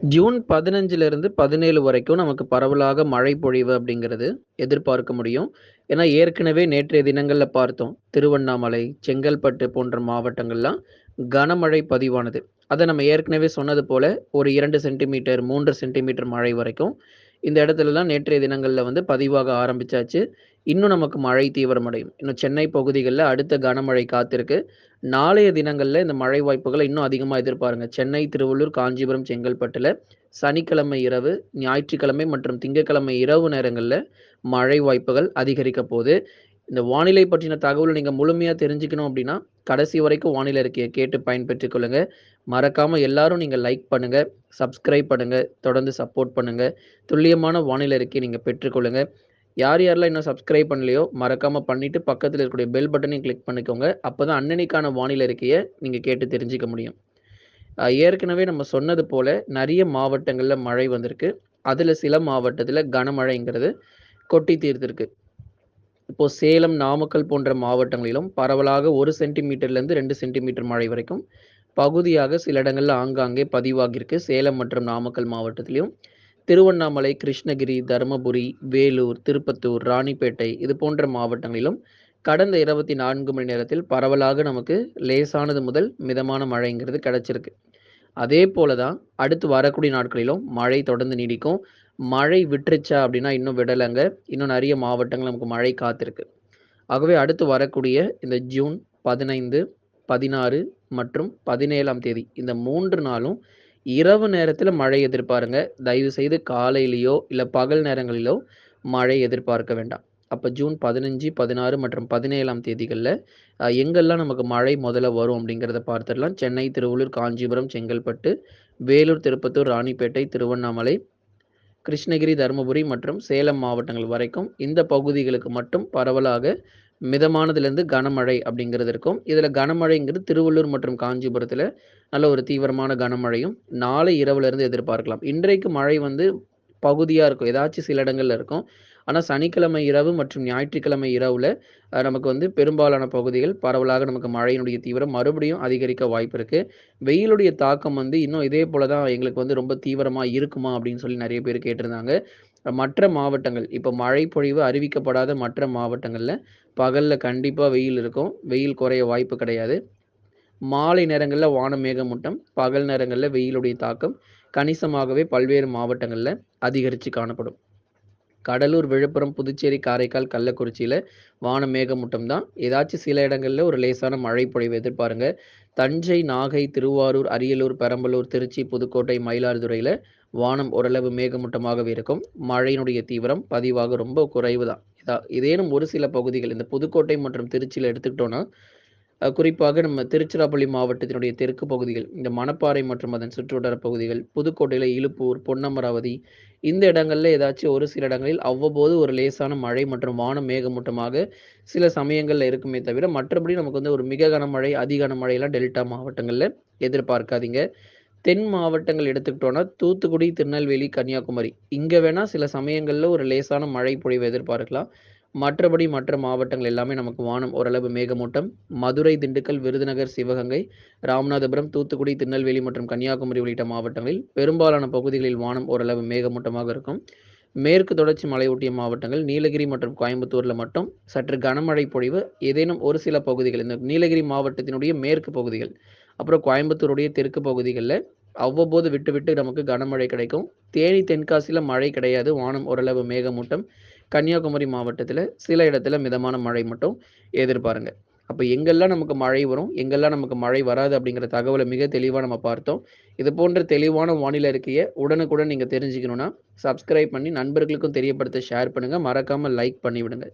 June பதினஞ்சிலிருந்து பதினேழு வரைக்கும் நமக்கு பரவலாக மழை பொழிவு அப்படிங்கிறது எதிர்பார்க்க முடியும். ஏன்னா, ஏற்கனவே நேற்றைய தினங்கள்ல பார்த்தோம். திருவண்ணாமலை, செங்கல்பட்டு போன்ற மாவட்டங்கள்லாம் கனமழை பதிவானது. அதை நம்ம ஏற்கனவே சொன்னது போல ஒரு இரண்டு சென்டிமீட்டர், மூன்று சென்டிமீட்டர் மழை வரைக்கும் இந்த இடத்துலலாம் நேற்றைய தினங்களில் வந்து பதிவாக ஆரம்பிச்சாச்சு. இன்னும் நமக்கு மழை தீவிரமடையும். இன்னும் சென்னை பகுதிகளில் அடுத்த கனமழை காத்திருக்கு. நாளைய தினங்களில் இந்த மழை வாய்ப்புகளை இன்னும் அதிகமாக எதிர்பாருங்க. சென்னை, திருவள்ளூர், காஞ்சிபுரம், செங்கல்பட்டில் சனிக்கிழமை இரவு, ஞாயிற்றுக்கிழமை மற்றும் திங்கட்கிழமை இரவு நேரங்களில் மழை வாய்ப்புகள் அதிகரிக்க போகுது இந்த வானிலை பற்றின தகவலை நீங்கள் முழுமையாக தெரிஞ்சுக்கணும் அப்படின்னா, கடைசி வரைக்கும் வானிலை அறிக்கைய கேட்டு பயன்பெற்றுக் கொள்ளுங்கள் மறக்காமல் எல்லாரும் நீங்கள் லைக் பண்ணுங்கள் சப்ஸ்கிரைப் பண்ணுங்கள் தொடர்ந்து சப்போர்ட் பண்ணுங்கள் துல்லியமான வானிலை இருக்கையை நீங்கள் பெற்றுக்கொள்ளுங்கள் யார் யாரெல்லாம் இன்னும் சப்ஸ்கிரைப் பண்ணலையோ, மறக்காமல் பண்ணிவிட்டு பக்கத்தில் இருக்கக்கூடிய பெல் பட்டனையும் கிளிக் பண்ணிக்கோங்க. அப்போ தான் அன்னன்னைக்கான வானிலை இருக்கையை நீங்கள் கேட்டு தெரிஞ்சிக்க முடியும். ஏற்கனவே நம்ம சொன்னது போல் நிறைய மாவட்டங்களில் மழை வந்திருக்கு. அதில் சில மாவட்டத்தில் கனமழைங்கிறது கொட்டி தீர்த்திருக்கு. இப்போ சேலம், நாமக்கல் போன்ற மாவட்டங்களிலும் பரவலாக ஒரு சென்டிமீட்டர்லேருந்து ரெண்டு சென்டிமீட்டர் மழை வரைக்கும் பகுதியாக சில இடங்களில் ஆங்காங்கே பதிவாகியிருக்கு. சேலம் மற்றும் நாமக்கல் மாவட்டத்திலையும் திருவண்ணாமலை, கிருஷ்ணகிரி, தருமபுரி, வேலூர், திருப்பத்தூர், ராணிப்பேட்டை இது போன்ற மாவட்டங்களிலும் கடந்த 24 மணி நேரத்தில் பரவலாக நமக்கு லேசானது முதல் மிதமான மழைங்கிறது கிடைச்சிருக்கு. அதே போல தான் அடுத்து வரக்கூடிய நாட்களிலும் மழை தொடர்ந்து நீடிக்கும். மழை விட்டுருச்சா அப்படின்னா இன்னும் விடலங்க. இன்னும் நிறைய மாவட்டங்கள் நமக்கு மழை காத்திருக்கு. ஆகவே அடுத்து வரக்கூடிய இந்த ஜூன் 15, 16 மற்றும் 17ஆம் தேதி இந்த மூன்று நாளும் இரவு நேரத்தில் மழை எதிர்பாருங்க. தயவுசெய்து காலையிலேயோ இல்லை பகல் நேரங்களிலோ மழை எதிர்பார்க்க வேண்டாம். அப்போ ஜூன் 15, 16 மற்றும் பதினேழாம் தேதிகளில் எங்கெல்லாம் நமக்கு மழை முதல்ல வரும் அப்படிங்கிறத பார்த்துடலாம். சென்னை, திருவள்ளூர், காஞ்சிபுரம், செங்கல்பட்டு, வேலூர், திருப்பத்தூர், ராணிப்பேட்டை, திருவண்ணாமலை, கிருஷ்ணகிரி, தருமபுரி மற்றும் சேலம் மாவட்டங்கள் வரைக்கும் இந்த பகுதிகளுக்கு மட்டும் பரவலாக மிதமானதுலேருந்து கனமழை அப்படிங்கிறது இருக்கும். இதில் கனமழைங்கிறது திருவள்ளூர் மற்றும் காஞ்சிபுரத்தில் நல்ல ஒரு தீவிரமான கனமழையும் நாளை இரவுலேருந்து எதிர்பார்க்கலாம். இன்றைக்கு மழை வந்து பகுதியாக இருக்கும். ஏதாச்சும் சில இடங்கள்ல இருக்கும். ஆனால் சனிக்கிழமை இரவு மற்றும் ஞாயிற்றுக்கிழமை இரவில் நமக்கு வந்து பெரும்பாலான பகுதிகள் பரவலாக நமக்கு மழையினுடைய தீவிரம் மறுபடியும் அதிகரிக்க வாய்ப்பு இருக்குது வெயிலுடைய தாக்கம் வந்து இன்னும் இதே போல தான் எங்களுக்கு வந்து ரொம்ப தீவிரமாக இருக்குமா அப்படின்னு சொல்லி நிறைய பேர் கேட்டிருந்தாங்க. மற்ற மாவட்டங்கள் இப்போ மழை பொழிவு அறிவிக்கப்படாத மற்ற மாவட்டங்களில் பகலில் கண்டிப்பாக வெயில் இருக்கும். வெயில் குறைய வாய்ப்பு கிடையாது. மாலை நேரங்களில் வானம் மேகமூட்டம், பகல் நேரங்களில் வெயிலுடைய தாக்கம் கணிசமாகவே பல்வேறு மாவட்டங்களில் அதிகரித்து காணப்படும். கடலூர், விழுப்புரம், புதுச்சேரி, காரைக்கால், கள்ளக்குறிச்சியில் வான மேகமூட்டம் தான். ஏதாச்சும் சில இடங்களில் ஒரு லேசான மழை பொழிவு எதிர்பாருங்க. தஞ்சை, நாகை, திருவாரூர், அரியலூர், பெரம்பலூர், திருச்சி, புதுக்கோட்டை, மயிலாடுதுறையில் வானம் ஓரளவு மேகமூட்டமாகவே இருக்கும். மழையினுடைய தீவிரம் பதிவாக ரொம்ப குறைவு தான். இதா ஏதேனும் ஒரு சில பகுதிகள் இந்த புதுக்கோட்டை மற்றும் திருச்சியில் எடுத்துக்கிட்டோன்னா குறிப்பாக நம்ம திருச்சிராப்பள்ளி மாவட்டத்தினுடைய தெற்கு பகுதிகள், இந்த மணப்பாறை மற்றும் அதன் சுற்றுவட்டார பகுதிகள், புதுக்கோட்டையில் இழுப்பூர் பொன்னமராவதி இந்த இடங்கள்ல ஏதாச்சும் ஒரு சில இடங்களில் அவ்வப்போது ஒரு லேசான மழை மற்றும் வானம் மேகமூட்டமாக சில சமயங்கள்ல இருக்குமே தவிர, மற்றபடி நமக்கு வந்து ஒரு மிக கனமழை, அதி கனமழையெல்லாம் டெல்டா மாவட்டங்கள்ல எதிர்பார்க்காதீங்க. தென் மாவட்டங்கள் எடுத்துக்கிட்டோன்னா தூத்துக்குடி, திருநெல்வேலி, கன்னியாகுமரி இங்கே வேணால் சில சமயங்களில் ஒரு லேசான மழை பொழிவு எதிர்பார்க்கலாம். மற்றபடி மற்ற மாவட்டங்கள் எல்லாமே நமக்கு வானம் ஓரளவு மேகமூட்டம். மதுரை, திண்டுக்கல், விருதுநகர், சிவகங்கை, ராமநாதபுரம், தூத்துக்குடி, திருநெல்வேலி மற்றும் கன்னியாகுமரி உள்ளிட்ட மாவட்டங்களில் பெரும்பாலான பகுதிகளில் வானம் ஓரளவு மேகமூட்டமாக இருக்கும். மேற்கு தொடர்ச்சி மலையொட்டிய மாவட்டங்கள் நீலகிரி மற்றும் கோயம்புத்தூரில் மட்டும் சற்று கனமழை பொழிவு ஏதேனும் ஒரு சில பகுதிகள் இந்த நீலகிரி மாவட்டத்தினுடைய மேற்கு பகுதிகள், அப்புறம் கோயம்புத்தூருடைய தெற்கு பகுதிகளில் அவ்வப்போது விட்டு விட்டு நமக்கு கனமழை கிடைக்கும். தேனி, தென்காசியில் மழை கிடையாது. வானம் ஓரளவு மேகமூட்டம். கன்னியாகுமரி மாவட்டத்தில் சில இடத்துல மிதமான மழை மட்டும் எதிர்பாருங்க. அப்போ எங்கெல்லாம் நமக்கு மழை வரும், எங்கெல்லாம் நமக்கு மழை வராது அப்படிங்கிற தகவலை மிக தெளிவாக நம்ம பார்த்தோம். இது போன்ற தெளிவான வானிலை அறிக்கைய உடனுக்குடன் நீங்கள் தெரிஞ்சுக்கணும்னா, சப்ஸ்கிரைப் பண்ணி நண்பர்களுக்கும் தெரியப்படுத்த ஷேர் பண்ணுங்கள் மறக்காமல் லைக் பண்ணிவிடுங்க